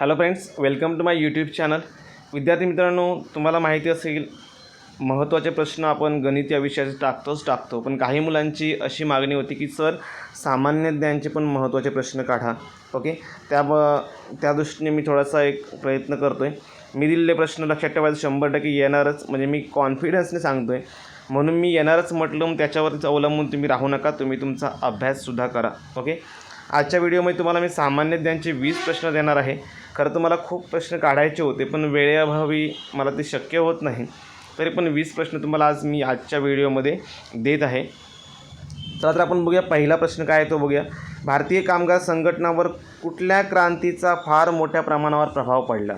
Hello friends welcome to my YouTube channel विद्यार्थी मित्रांनो तुम्हाला माहिती असेल महत्त्वाचे प्रश्न आपण गणित या विषयाचे टाकतोच टाकतो. पण काही मुलांची अशी मागणी होती की सर सामान्य ज्ञानचे पण महत्त्वाचे प्रश्न काढा. ओके त्या ब त्या दृष्टीने मी थोडासा एक प्रयत्न करतो आहे मी दिलेले प्रश्न लक्षात ठेवायचं शंभर टक्के येणारच म्हणजे मी कॉन्फिडन्सने सांगतो आहे म्हणून मी येणारच म्हटलं मग त्याच्यावरच अवलंबून तुम्ही राहू नका तुम्ही तुमचा अभ्याससुद्धा करा. ओके आजच्या व्हिडिओमध्ये तुम्हाला मी सामान्य ज्ञानचे वीस प्रश्न देणार आहे. खरं तर मला खूप प्रश्न काढायचे होते पण वेळेअभावी मला ते शक्य होत नाही. तरी पण वीस प्रश्न तुम्हाला आज मी आजच्या व्हिडिओमध्ये देत आहे. तर आपण बघूया पहिला प्रश्न काय आहे तो बघूया. भारतीय कामगार संघटनावर कुठल्या क्रांतीचा फार मोठ्या प्रमाणावर प्रभाव पडला?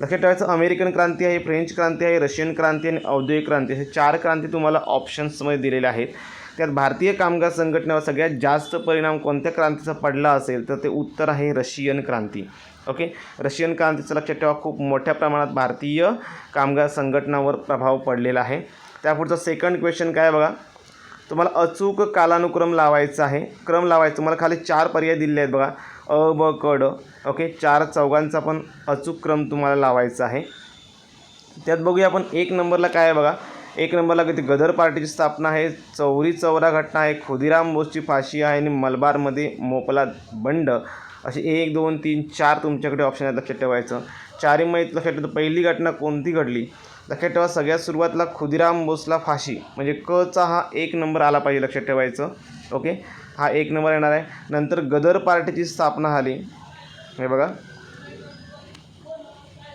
लक्षात ठेवायचं अमेरिकन क्रांती आहे फ्रेंच क्रांती आहे रशियन क्रांती आणि औद्योगिक क्रांती असे चार क्रांती तुम्हाला ऑप्शन्समध्ये दिलेल्या आहेत. त्यात भारतीय कामगार संघटनेवर सगळ्यात जास्त परिणाम कोणत्या क्रांतीचा पडला असेल तर ते उत्तर आहे रशियन क्रांती. ओके? रशियन क्रांतीचं लक्षात ठेवा खूप मोठ्या प्रमाणात भारतीय कामगार संघटनावर प्रभाव पडलेला आहे. त्यापुढचं सेकंड क्वेश्चन काय बघा? तुम्हाला अचूक कालानुक्रम लावायचा आहे. क्रम लावायचा तुम्हाला खाली चार पर्याय दिले आहेत बघा. अ ब कड ओके? चार चौघांचा पण अचूक क्रम तुम्हाला लावायचा आहे. त्यात बघूया आपण एक नंबरला काय आहे बघा? एक नंबरला किती गदर पार्टीची स्थापना आहे चौरी चौरा घटना आहे खुदिराम बोसची फाशी आहे आणि मलबारमध्ये मोपला बंड. असे एक दोन तीन चार तुमच्याकडे ऑप्शन आहेत लक्षात ठेवायचं. चारही माहीत लक्षात ठेवतो पहिली घटना कोणती घडली? लक्षात ठेवा सगळ्यात सुरुवातला खुदिराम बोसला फाशी. म्हणजे कचा हा एक नंबर आला पाहिजे लक्षात ठेवायचं. ओके? हा एक नंबर येणार आहे. नंतर गदर पार्टीची स्थापना झाली. हे बघा.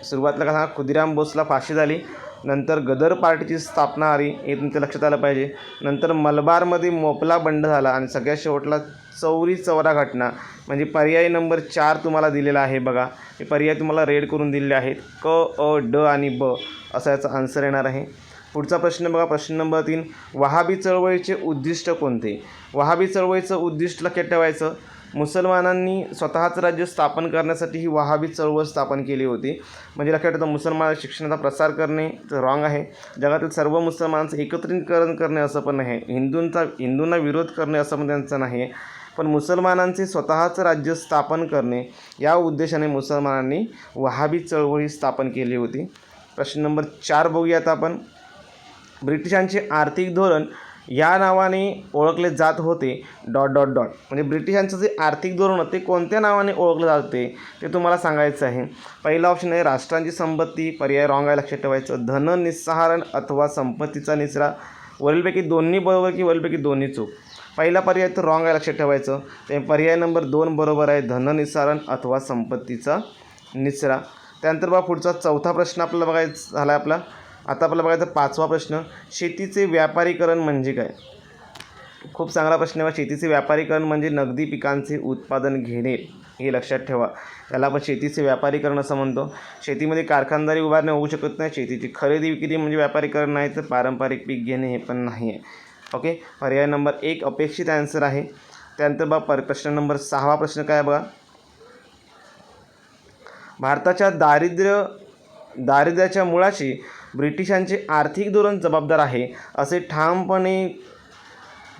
सुरुवातीला कसा खुदिराम बोसला फाशी झाली. नंतर गदर पार्टीची स्थापना आली हे तुमच्या लक्षात आलं पाहिजे. नंतर मलबारमध्ये मोपला बंड झाला आणि सगळ्यात शेवटला चौरी चौरा घटना. म्हणजे पर्याय नंबर चार तुम्हाला दिलेला आहे बघा. हे पर्याय तुम्हाला रेड करून दिलेले आहेत. क अ ड आणि ब असा याचा आन्सर येणार आहे. पुढचा प्रश्न बघा. प्रश्न नंबर तीन वहाबी चळवळीचे उद्दिष्ट कोणते? वहाबी चळवळीचं उद्दिष्ट लक्षात ठेवायचं. मुसलमानांनी स्वतःचं राज्य स्थापन करण्यासाठी ही वहाबी चळवळ स्थापन केली होती. म्हणजे लक्षात येतं मुसलमान शिक्षणाचा प्रसार करणे रॉंग आहे. जगातील सर्व मुसलमानांचं एकत्रीकरण करणे असं पण नाही हिंदूंचा हिंदूंना विरोध करणे असं पण त्यांचं नाही. आहे पण मुसलमानांचे स्वतःचं राज्य स्थापन करणे या उद्देशाने मुसलमानांनी वहाबी चळवळी स्थापन केली होती. प्रश्न नंबर चार बघूया आता आपण. ब्रिटिशांचे आर्थिक धोरण या नावाने ओळखले जात होते. Dot dot dot. म्हणजे ब्रिटिशांचं जे आर्थिक धोरण होते कोणत्या नावाने ओळखलं जाते ते तुम्हाला सांगायचं आहे. पहिला ऑप्शन आहे राष्ट्रांची संपत्ती. पर्याय रॉंग आहे लक्षात ठेवायचं. धन निस्सहारण अथवा संपत्तीचा निचरा. वरीलपैकी दोन्ही बरोबर की वरीलपैकी दोन्ही चूक? पहिला पर्याय तर रॉंग आहे लक्षात ठेवायचं. ते पर्याय नंबर दोन बरोबर आहे. धन निस्सारण अथवा संपत्तीचा निचरा. त्यानंतर बघा पुढचा चौथा प्रश्न आपल्याला बघायचा झाला आहे आपला. आता आपल्याला बघायचा पाचवा प्रश्न शेतीचे व्यापारीकरण म्हणजे काय? खूप चांगला प्रश्न आहे बा. शेतीचे व्यापारीकरण म्हणजे नगदी पिकांचे उत्पादन घेणे हे लक्षात ठेवा. त्याला आपण शेतीचे व्यापारीकरण असं म्हणतो. शेतीमध्ये कारखानदारी उभारणे होऊ शकत नाही शेतीची खरेदी विक्री म्हणजे व्यापारीकरण नाही तर पारंपरिक पीक घेणे हे पण नाही आहे. ओके? पर्याय नंबर एक अपेक्षित ॲन्सर आहे. त्यानंतर बघा पर प्रश्न नंबर सहावा प्रश्न काय बघा? भारताच्या दारिद्र्य दारिद्र्याच्या मुळाशी ब्रिटिशांचे आर्थिक धोरण जबाबदार आहे असे ठामपणे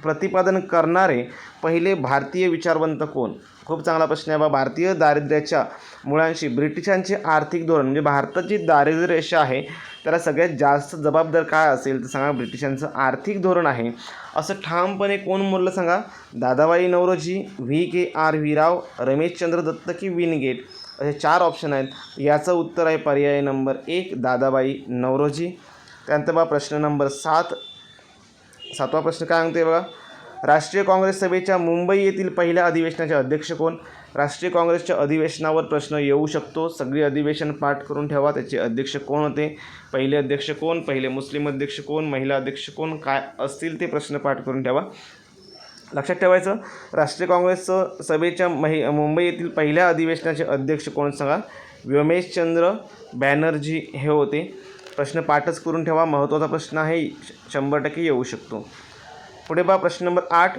प्रतिपादन करणारे पहिले भारतीय विचारवंत कोण? खूप चांगला प्रश्न आहे बा भारतीय दारिद्र्याच्या मुळांशी ब्रिटिशांचे आर्थिक धोरण म्हणजे भारताची दारिद्र्य रेषा आहे त्याला सगळ्यात जास्त जबाबदार काय असेल तर सांगा ब्रिटिशांचं आर्थिक धोरण आहे. असं ठामपणे कोण बोललं सांगा? Dadabhai Naoroji V K R V Rao Rameshchandra Dutt की विनगेट? असे चार ऑप्शन आहेत. याचं उत्तर आहे पर्याय नंबर एक दादाबाई नवरोजी. त्यानंतर बघा प्रश्न नंबर सात. सातवा प्रश्न काय सांगते बघा? राष्ट्रीय काँग्रेस सभेच्या मुंबई येथील पहिल्या अधिवेशनाचे अध्यक्ष कोण? राष्ट्रीय काँग्रेसच्या अधिवेशनावर प्रश्न येऊ शकतो. सगळी अधिवेशन पाठ करून ठेवा. त्याचे अध्यक्ष कोण होते? पहिले अध्यक्ष कोण? पहिले मुस्लिम अध्यक्ष कोण? महिला अध्यक्ष कोण? काय असतील ते प्रश्न पाठ करून ठेवा. लक्षात ठेवायचं. राष्ट्रीय काँग्रेसचं सभेच्या महि मुंबई येथील पहिल्या अधिवेशनाचे अध्यक्ष कोण सांगा? व्योमेशचंद्र बॅनर्जी हे होते. प्रश्न पाठच करून ठेवा. महत्त्वाचा प्रश्न आहे. शंभर टक्के येऊ शकतो. पुढे बा प्रश्न नंबर आठ.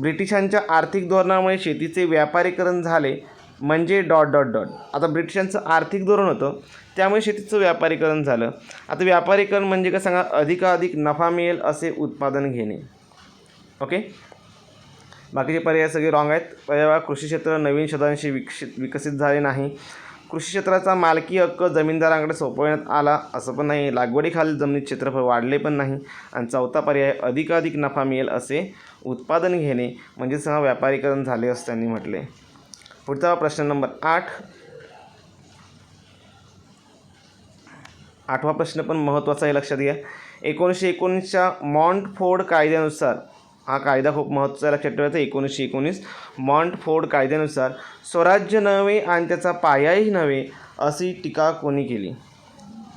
ब्रिटिशांच्या आर्थिक धोरणामुळे शेतीचे व्यापारीकरण झाले म्हणजे डॉट डॉट डॉट. आता ब्रिटिशांचं आर्थिक धोरण होतं. त्यामुळे शेतीचं व्यापारीकरण झालं. आता व्यापारीकरण म्हणजे का सांगा? अधिकाधिक नफा मिळेल असे उत्पादन घेणे. ओके? बाकीचे पर्याय सगळे रॉंग आहेत. पर्याय कृषी क्षेत्र नवीन शोधांशी विकसित विकसित झाले नाही. कृषी क्षेत्राचा मालकी हक्क जमीनदारांकडे सोपवण्यात आला असं पण नाही. लागवडीखालील जमिनीत क्षेत्रफळ वाढले पण नाही. आणि चौथा पर्याय अधिकाधिक नफा मिळेल असे उत्पादन घेणे म्हणजेच हा व्यापारीकरण झाले असं त्यांनी म्हटले. पुढचा प्रश्न नंबर आठ. आठवा प्रश्न पण महत्त्वाचा आहे लक्षात घ्या. एकोणीसशे एकोणीसच्या मॉन्टफोर्ड कायद्यानुसार हा कायदा खूप महत्त्वाचा लक्षात ठेवायचा एकोणीसशे एकोणीस मॉन्टफोर्ड कायद्यानुसार स्वराज्य नव्हे आणि त्याचा पायाही नव्हे अशी टीका कोणी केली?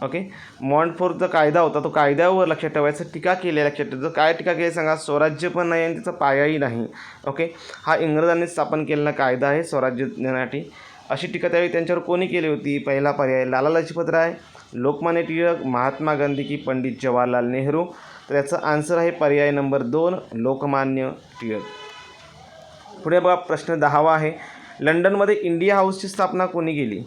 ओके? मॉन्टफोर्डचा कायदा होता तो कायद्यावर लक्षात ठेवायचं टीका केली आहे. लक्षात ठेवायचं काय टीका केली सांगा? स्वराज्य पण नाही आणि त्याचा पायाही नाही. ओके? हा इंग्रजांनी स्थापन केलेला कायदा आहे स्वराज्य देण्यासाठी. अशी टीका त्यावेळी त्यांच्यावर कोणी केली होती? पहिला पर्याय लाला लजपत राय लोकमान्य टिळक महात्मा गांधी की पंडित जवाहरलाल नेहरू. तर याचा आन्सर आहे पर्याय नंबर दोन लोकमान्य टिळक. पुढे बघा प्रश्न दहावा आहे. लंडनमध्ये इंडिया हाऊसची स्थापना कोणी केली?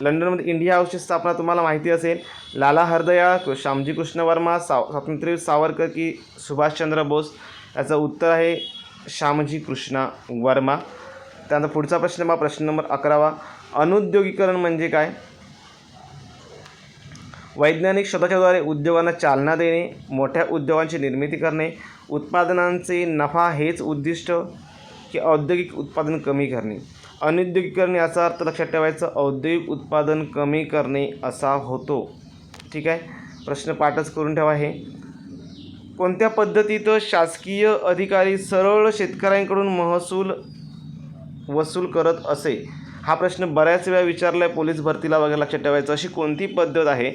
लंडनमध्ये इंडिया हाऊसची स्थापना तुम्हाला माहिती असेल. लाला हरदयाळ श्यामजी कृष्ण वर्मा साव स्वातंत्र्यवीर सावरकर की सुभाषचंद्र बोस. याचं उत्तर आहे श्यामजी कृष्णा वर्मा. त्यानंतर पुढचा प्रश्न बघा प्रश्न नंबर अकरावा. अनुद्योगीकरण म्हणजे काय? वैज्ञानिक शोधाच्याद्वारे उद्योगांना चालना देणे मोठ्या उद्योगांची निर्मिती करणे उत्पादनांचे नफा हेच उद्दिष्ट की औद्योगिक उत्पादन कमी करणे. अनुद्योगीकरण याचा अर्थ लक्षात ठेवायचं औद्योगिक उत्पादन कमी करणे असा होतो. ठीक आहे? प्रश्न पाठच करून ठेवा हे. कोणत्या पद्धतीत शासकीय अधिकारी सरळ शेतकऱ्यांकडून महसूल वसूल करत असे? हा प्रश्न बऱ्याच वेळा विचारला आहे पोलीस भरतीला वगैरे लक्षात ठेवायचं. अशी कोणती पद्धत आहे?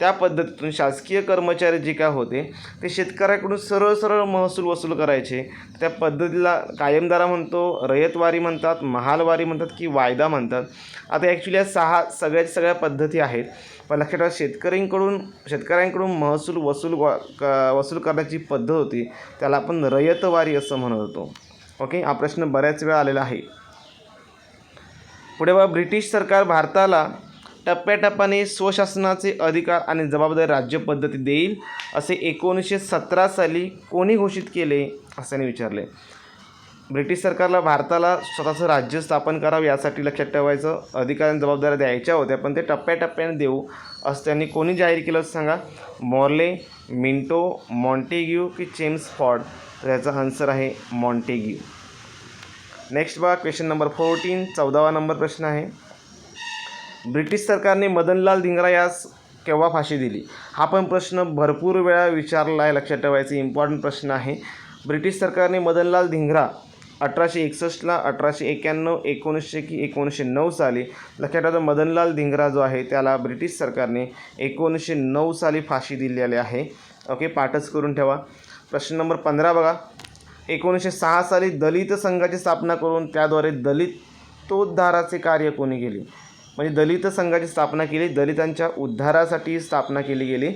त्या पद्धतीतून शासकीय कर्मचारी जे काय होते ते शेतकऱ्याकडून सरळ सरळ महसूल वसूल करायचे. त्या पद्धतीला कायमदारा म्हणतो रयतवारी म्हणतात महालवारी म्हणतात की वायदा म्हणतात. आता ॲक्च्युली या सहा सगळ्या सगळ्या पद्धती आहेत. पण लक्षात ठेवा शेतकऱ्यांकडून शेतकऱ्यांकडून महसूल वसूल क वसूल करण्याची पद्धत होती त्याला आपण रयतवारी असं म्हणत होतो. ओके हा प्रश्न बऱ्याच वेळा आलेला आहे. पुढे बघा ब्रिटिश सरकार भारताला टप्प्याटप्प्याने स्वशासनाचे अधिकार आणि जबाबदारी राज्यपद्धती देईल असे एकोणीसशे सतरा साली कोणी घोषित केले असं विचारले. ब्रिटिश सरकारला भारताला स्वतःचं राज्य स्थापन करावं यासाठी लक्षात ठेवायचं. अधिकार आणि जबाबदाऱ्या द्यायच्या होत्या पण ते टप्प्याटप्प्याने देऊ असं त्यांनी कोणी जाहीर केलं असं सांगा? मॉर्ले मिंटो मॉन्टेग्यू की चेम्स फॉर्ड? तर याचा आन्सर आहे मॉन्टेग्यू. नेक्स्ट बघा क्वेश्चन नंबर फोर्टीन चौदावा नंबर प्रश्न आहे. ब्रिटिश सरकारने मदनलाल धिंगरा यास केव्हा फाशी दिली? हा पण प्रश्न भरपूर वेळा विचारला आहे लक्षात ठेवायचा इम्पॉर्टंट प्रश्न आहे. ब्रिटिश सरकारने मदनलाल धिंगरा अठराशे एकसष्टला अठराशे एक्याण्णव एकोणीसशे की एकोणीसशे नऊ साली लक्षात ठेवा मदनलाल धिंगरा जो आहे त्याला ब्रिटिश सरकारने एकोणीसशे नऊ साली फाशी दिलेली आहे. ओके पाठच करून ठेवा. प्रश्न नंबर पंधरा बघा. एकोणीसशे सहा साली दलित संघाची स्थापना करून त्याद्वारे दलितोद्धाराचे कार्य कोणी केले? म्हणजे दलित संघाची स्थापना केली दलितांच्या उद्धारासाठी स्थापना केली गेली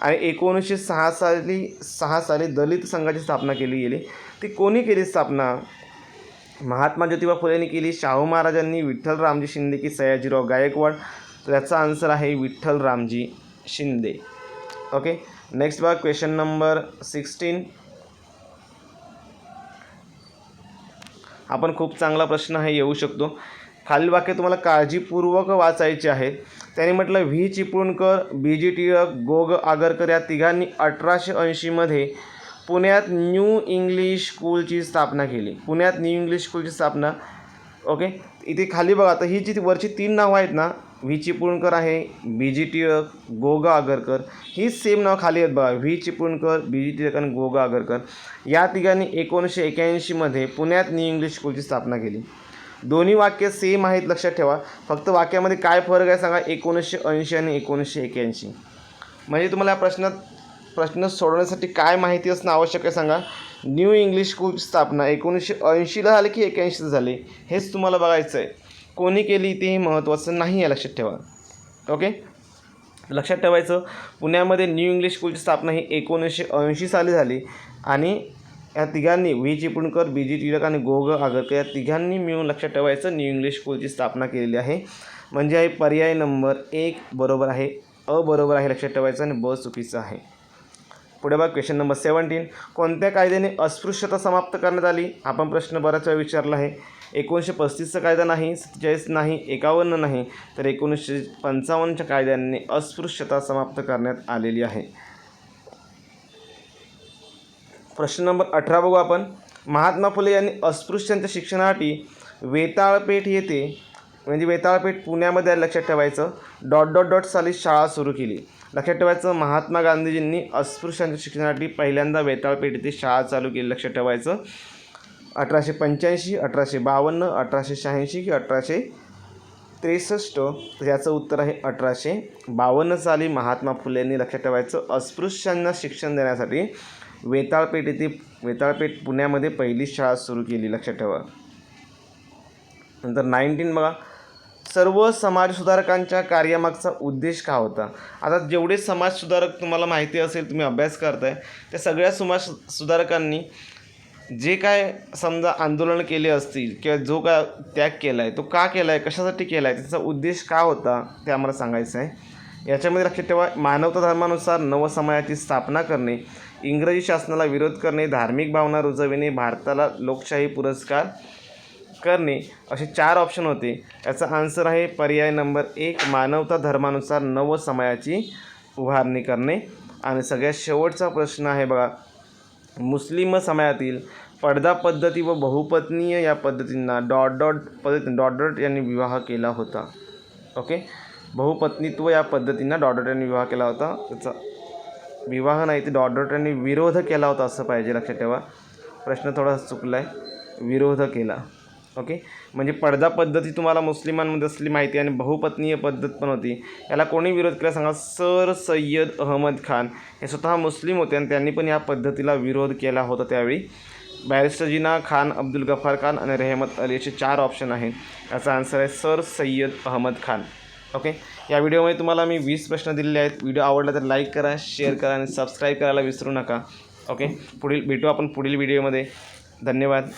आणि एकोणीसशे सहा साली सहा साली दलित संघाची स्थापना केली गेली. ती कोणी केली स्थापना? महात्मा ज्योतिबा फुलेंनी केली शाहू महाराजांनी विठ्ठल रामजी शिंदे की सयाजीराव गायकवाड? तर याचा आन्सर आहे विठ्ठल रामजी शिंदे. ओके नेक्स्ट बघा क्वेश्चन नंबर सिक्स्टीन आपण खूप चांगला प्रश्न आहे येऊ शकतो. खालील वाक्य तुम्हाला काळजीपूर्वक वाचायचे आहेत त्याने म्हटलं V Chiplunkar B G Tilak Gogh Agarkar या तिघांनी अठराशे ऐंशीमध्ये पुण्यात न्यू इंग्लिश स्कूलची स्थापना केली. पुण्यात न्यू इंग्लिश स्कूलची स्थापना ओके? इथे खाली बघा आता ही जी वरची तीन नावं आहेत ना व्ही चिपळूणकर आहे बी जी टिळक गोगा आगरकर. ही सेम नाव खाली आहेत बघा. V Chiplunkar B G Tilak आणि गोगा आगरकर. या तिघांनी एकोणीसशे एक्याऐंशीमध्ये पुण्यात न्यू इंग्लिश स्कूलची स्थापना केली. दोन्ही वाक्य सेम आहेत लक्षात ठेवा. फक्त वाक्यामध्ये काय फरक आहे सांगा. एकोणीसशे ऐंशी आणि एकोणीसशे एक्याऐंशी म्हणजे तुम्हाला या प्रश्नात प्रश्न सोडवण्यासाठी काय माहिती असणं आवश्यक आहे सांगा. न्यू इंग्लिश स्कूलची स्थापना एकोणीसशे ऐंशीला झाली की एक्याऐंशीला झाली? हेच तुम्हाला बघायचं आहे कोणी केली ते हे महत्त्वाचं नाही आहे लक्षात ठेवा. ओके लक्षात ठेवायचं पुण्यामध्ये न्यू इंग्लिश स्कूलची स्थापना ही एकोणीसशे ऐंशी साली झाली आणि या तिघांनी V. Chiplunkar B. G. Tilak आणि गोग आगरकर या तिघांनी मिळून लक्षात ठेवायचं न्यू इंग्लिश स्कूलची स्थापना केलेली आहे. म्हणजे आहे पर्याय नंबर एक बरोबर आहे अ बरोबर आहे लक्षात ठेवायचं आणि ब चुकीचं आहे. पुढे बघा क्वेश्चन नंबर सेवन्टीन कोणत्या कायद्याने अस्पृश्यता समाप्त करण्यात आली? आपण प्रश्न बराच वेळा विचारला आहे. एकोणीसशे पस्तीसचा कायदा नाही सत्तेचाळीस नाही एकावन्न नाही तर एकोणीसशे पंचावन्नच्या कायद्याने अस्पृश्यता समाप्त करण्यात आलेली आहे. प्रश्न नंबर अठरा बघू आपण. महात्मा फुले यांनी अस्पृश्यांच्या शिक्षणासाठी वेताळपेठ येथे म्हणजे वेताळपेठ पुण्यामध्ये लक्षात ठेवायचं. डॉट डॉट डॉट साली शाळा सुरू केली. लक्षात ठेवायचं महात्मा गांधीजींनी अस्पृश्यांच्या शिक्षणासाठी पहिल्यांदा वेताळपेठ येथे शाळा चालू केली लक्षात ठेवायचं. अठराशे पंच्याऐंशी अठराशे बावन्न अठराशे शहाऐंशी की अठराशे त्रेसष्ट? याचं उत्तर आहे अठराशे बावन्न साली महात्मा फुलेंनी यांनी लक्षात ठेवायचं अस्पृश्यांना शिक्षण देण्यासाठी वेताळपेठ येथे वेताळपेठ पुण्यामध्ये पहिली शाळा सुरू केली. लक्षात ठेवा. नंतर नाईन्टीन बघा. सर्व समाजसुधारकांच्या कार्यामागचा उद्देश का होता? आता जेवढे समाजसुधारक तुम्हाला माहिती असेल तुम्ही अभ्यास करताय त्या सगळ्या समाज सुधारकांनी जे काय समजा आंदोलन केले असतील किंवा जो काय त्याग केला आहे तो का केला आहे कशासाठी केला आहे त्याचा उद्देश का होता ते आम्हाला सांगायचं आहे याच्यामध्ये लक्षात ठेवा मानवता धर्मानुसार नवसमाजाची स्थापना करणे इंग्रजी शासनाला विरोध करणे धार्मिक भावना रुजविणे भारताला लोकशाही पुरस्कार करणे असे चार ऑप्शन होते. याचा आन्सर आहे पर्याय नंबर एक मानवता धर्मानुसार नवसमाजाची उभारणी करणे. आणि सगळ्यात शेवटचा प्रश्न आहे बघा मुस्लिम समाजातील पडदा पद्धती व बहुपत्नीय या पद्धतींना डॉट डॉट पद्धती डॉट डॉट यांनी विवाह केला होता. ओके? बहुपत्नीत्व या पद्धतींना डॉट डॉट यांनी विवाह केला होता. त्याचा विवाह नाही ते डॉट डॉट यांनी विरोध केला होता असं पाहिजे. लक्षात ठेवा. प्रश्न थोडासा चुकला आहे विरोध केला. ओके? म्हणजे पडदा पद्धती तुम्हाला मुस्लिमांमध्ये असली माहिती आणि बहुपत्नीय पद्धत पण होती. याला कोणी विरोध केला सांगा? सर सय्यद अहमद खान. हे स्वतः मुस्लिम होते आणि त्यांनी पण या पद्धतीला विरोध केला होता त्यावेळी. बॅरिस्टर जिना खान अब्दुल गफार खान आणि रेहमत अली असे चार ऑप्शन आहेत. याचा आन्सर आहे सर सय्यद अहमद खान. ओके? या व्हिडिओमध्ये तुम्हाला मी वीस प्रश्न दिलेले आहेत. व्हिडिओ आवडला तर लाईक करा शेअर करा आणि सबस्क्राईब करायला विसरू नका. ओके? पुढील भेटू आपण पुढील व्हिडिओमध्ये. धन्यवाद.